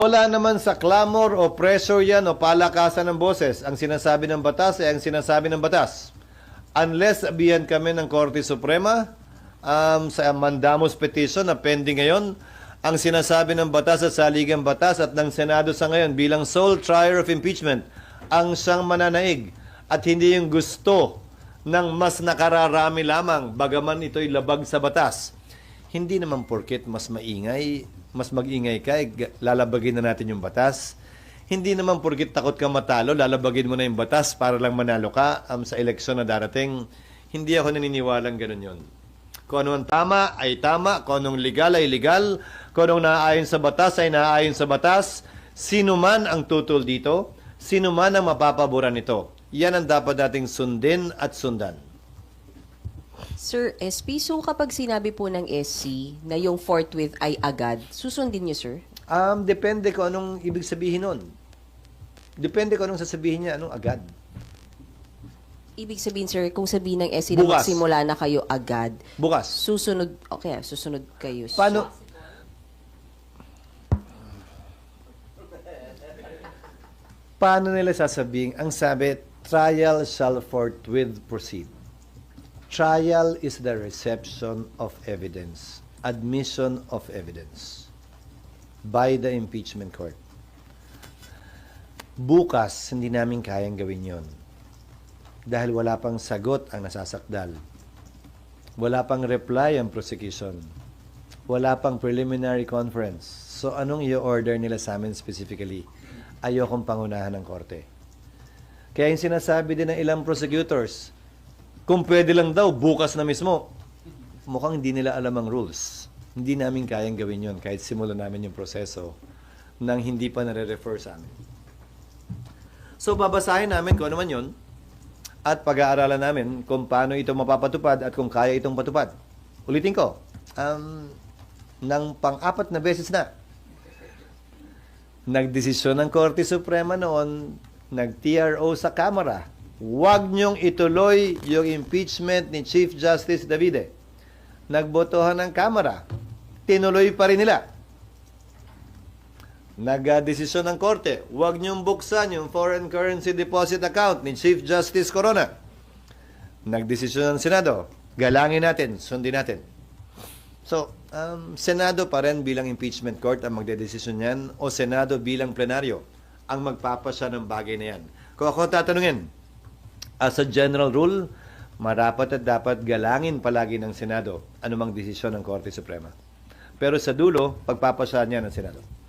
Wala naman sa clamor o pressure yan o palakasan ng boses. Ang sinasabi ng batas ay ang sinasabi ng batas. Unless abiyan kami ng Korte Suprema um, sa mandamus petition na pending ngayon, ang sinasabi ng batas at saligang batas at ng Senado sa ngayon bilang sole trier of impeachment ang siyang mananaig at hindi yung gusto ng mas nakararami lamang bagaman ito'y labag sa batas. Hindi naman porket mas maingay, mas magingay ka, eh, lalabagin na natin yung batas. Hindi naman porket takot ka matalo, lalabagin mo na yung batas para lang manalo ka um, sa eleksyon na darating. Hindi ako naniniwalang ganun yon. Kung ano ang tama ay tama, kung anong legal ay legal, kung anong naaayon sa batas ay naaayon sa batas. Sino man ang tutol dito, sino man ang mapapaboran nito. Yan ang dapat nating sundin at sundan. Sir SP, so kapag sinabi po ng SC na yung forthwith ay agad, susundin niyo, sir? Um, depende kung anong ibig sabihin nun. Depende kung anong sasabihin niya, anong agad. Ibig sabihin, sir, kung sabihin ng SC na Bukas. magsimula na kayo agad, Bukas. susunod, okay, susunod kayo. Paano? Paano nila sasabihin? Ang sabi, trial shall forthwith proceed. Trial is the reception of evidence, admission of evidence by the impeachment court. Bukas, hindi namin kayang gawin yon. Dahil wala pang sagot ang nasasakdal. Wala pang reply ang prosecution. Wala pang preliminary conference. So anong i-order nila sa amin specifically? Ayokong pangunahan ng korte. Kaya yung sinasabi din ng ilang prosecutors, kung pwede lang daw, bukas na mismo. Mukhang hindi nila alam ang rules. Hindi namin kayang gawin yon kahit simulan namin yung proseso nang hindi pa nare-refer sa amin. So babasahin namin kung ano man yun at pag-aaralan namin kung paano ito mapapatupad at kung kaya itong patupad. Ulitin ko, um, ng pang-apat na beses na, nagdesisyon ng Korte Suprema noon, nag-TRO sa Kamara, huwag niyong ituloy yung impeachment ni Chief Justice Davide. Nagbotohan ng Kamara, tinuloy pa rin nila. Nagdesisyon ng Korte, huwag niyong buksan yung foreign currency deposit account ni Chief Justice Corona. Nagdesisyon ng Senado, galangin natin, sundin natin. So, um, Senado pa rin bilang impeachment court ang magdedesisyon yan o Senado bilang plenaryo ang magpapasya ng bagay na yan. Kung ako tatanungin, as a general rule, marapat at dapat galangin palagi ng Senado anumang desisyon ng Korte Suprema. Pero sa dulo, pagpapasya niya ng Senado.